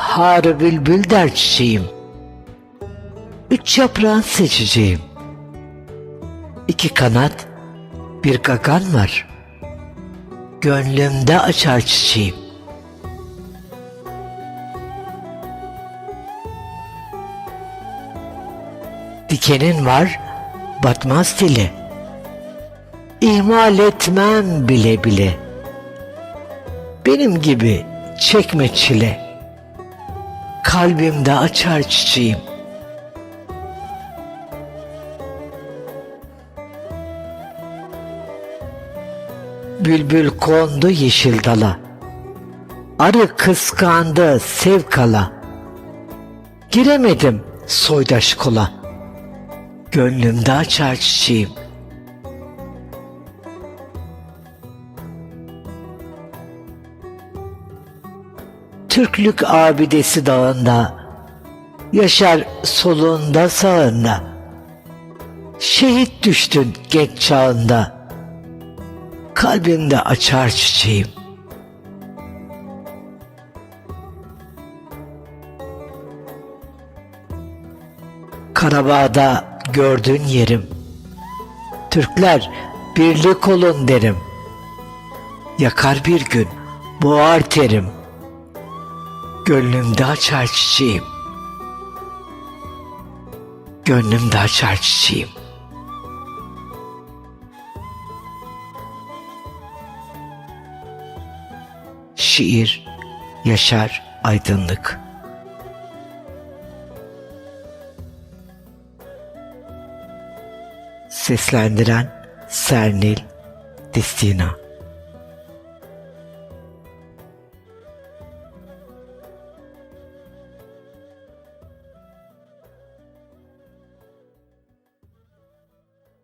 Harı bülbül der çiçeğim. Üç yaprağın seçeceğim. İki kanat, bir gagan var. Gönlümde açar çiçeğim. Dikenin var, batmaz dili. İhmal etmem bile bile. Benim gibi çekme çile. Kalbimde açar çiçeğim. Bülbül kondu yeşil dala. Arı kıskandı sevkala. Giremedim soydaş kola. Gönlümde açar çiçeğim. Türklük abidesi dağında, Yaşar solunda sağında, Şehit düştün genç çağında, Kalbimde açar çiçeğim. Karabağ'da gördüğün yerim. Türkler birlik olun derim. Yakar bir gün boğar terim. Gönlümde açar çiçeğim. Gönlümde açar çiçeğim. Şiir Yaşar Aydınlık Seslendiren Sernil Destina